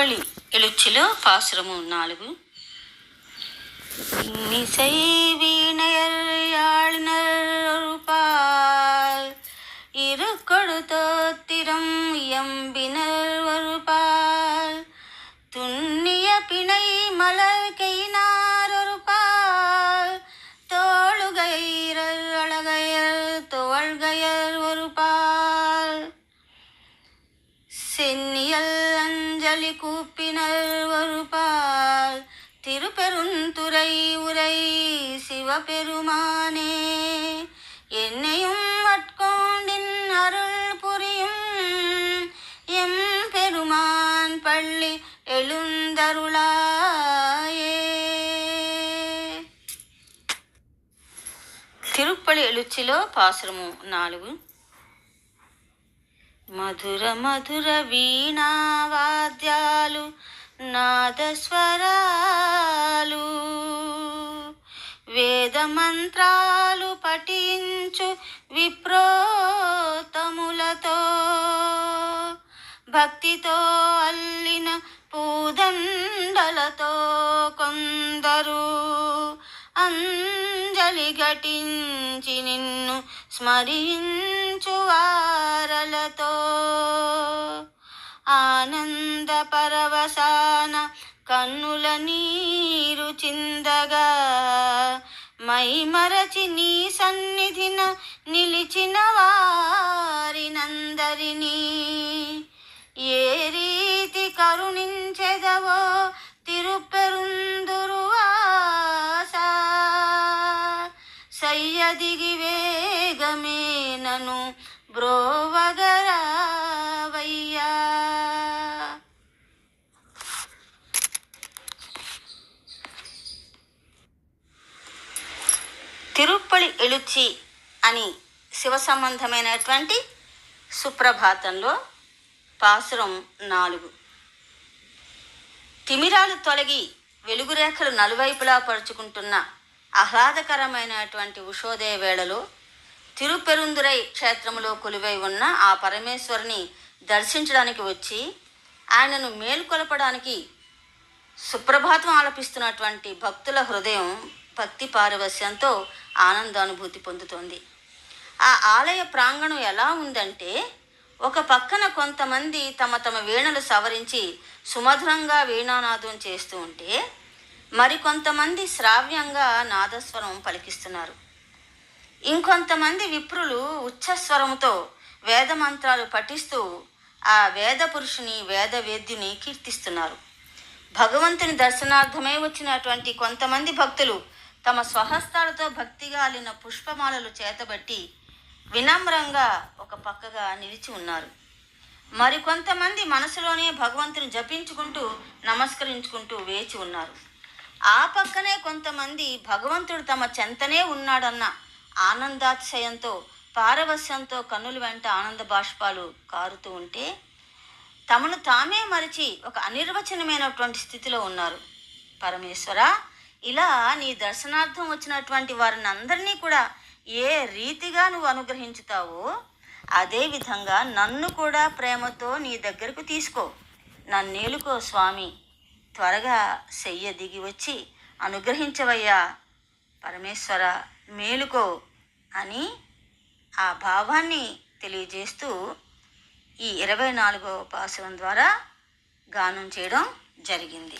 బొబ్బలి ఎలుచిలో పాసురము నాలుగు இசை வீணையர் யாழினர் இரு கொடுத்தோத்திரம் எம்பினர் ஒரு பால் துண்ணிய பிணை மலர் கைனார் ஒருபால். தோழுகையர் அழகையர் ஒரு பால் சென்னிய அஞ்சலி கூப்பினர் ஒருபால் திருப்பெருந்துறை உரை சிவபெருமானே என்னையும் அட்கொண்டின் அருள் புரியும் எம் பெருமான் பள்ளி எழுந்தருளாயே తిరుప్పళి ఎలుచిలో పాసురము నాలుగు మధుర మధుర వీణావాద్యాలు నాదస్వరాలు. వేద మంత్రాలు పఠించు విప్రోతములతో భక్తితో అల్లిన పూదండలతో కొందరు అంజలి ఘటించి నిన్ను స్మరించు వారలతో. ఆనంద పరవశాన కన్నుల నీరు చిందగా మైమరచి నీ సన్నిధిన నిలిచిన వారినందరినీ. ఏ రీతి కరుణించ దిగి వేగమే నను బ్రోవగరావయ్యా. తిరుప్పళి ఎలుచి అని శివ సంబంధమైనటువంటి సుప్రభాతంలో పాసురం నాలుగు. తిమిరాలు తొలగి వెలుగురేఖలు నలువైపులా పరుచుకుంటున్న ఆహ్లాదకరమైనటువంటి ఉషోదయ వేళలో తిరుపెరుందురై క్షేత్రములో కొలువై ఉన్న ఆ పరమేశ్వరుని దర్శించడానికి వచ్చి ఆయనను మేల్కొలపడానికి సుప్రభాతం ఆలపిస్తున్నటువంటి భక్తుల హృదయం భక్తి పారవస్యంతో ఆనందానుభూతి పొందుతోంది. ఆ ఆలయ ప్రాంగణం ఎలా ఉందంటే ఒక పక్కన కొంతమంది తమ తమ వీణలు సవరించి సుమధురంగా వీణానాదం చేస్తూ ఉంటే మరికొంతమంది శ్రావ్యంగా నాదస్వరం పలికిస్తున్నారు. ఇంకొంతమంది విప్రులు ఉచ్చస్వరముతో వేద మంత్రాలు పఠిస్తూ ఆ వేద పురుషుని వేద వేద్యుని కీర్తిస్తున్నారు. భగవంతుని దర్శనార్థమై వచ్చినటువంటి కొంతమంది భక్తులు తమ స్వహస్తాలతో భక్తిగా అల్లిన పుష్పమాలలు చేతబట్టి వినమ్రంగా ఒక పక్కగా నిలిచి ఉన్నారు. మరికొంతమంది మనసులోనే భగవంతుని జపించుకుంటూ నమస్కరించుకుంటూ వేచి ఉన్నారు. ఆ పక్కనే కొంతమంది భగవంతుడు తమ చెంతనే ఉన్నాడన్న ఆనందాతిశయంతో పారవశ్యంతో కన్నుల వెంట ఆనంద బాష్పాలు కారుతూ ఉంటే తమను తామే మరిచి ఒక అనిర్వచనమైనటువంటి స్థితిలో ఉన్నారు. పరమేశ్వర ఇలా నీ దర్శనార్థం వచ్చినటువంటి వారిని అందరినీ కూడా ఏ రీతిగా నువ్వు అనుగ్రహించుతావో అదే విధంగా నన్ను కూడా ప్రేమతో నీ దగ్గరకు తీసుకో. నన్నేలుకో స్వామి. త్వరగా శయ్య దిగి వచ్చి అనుగ్రహించవయ్యా పరమేశ్వర మేలుకో అని ఆ భావాన్ని తెలియజేస్తూ ఈ ఇరవై నాలుగవ ఉపాసనం ద్వారా గానం చేయడం జరిగింది.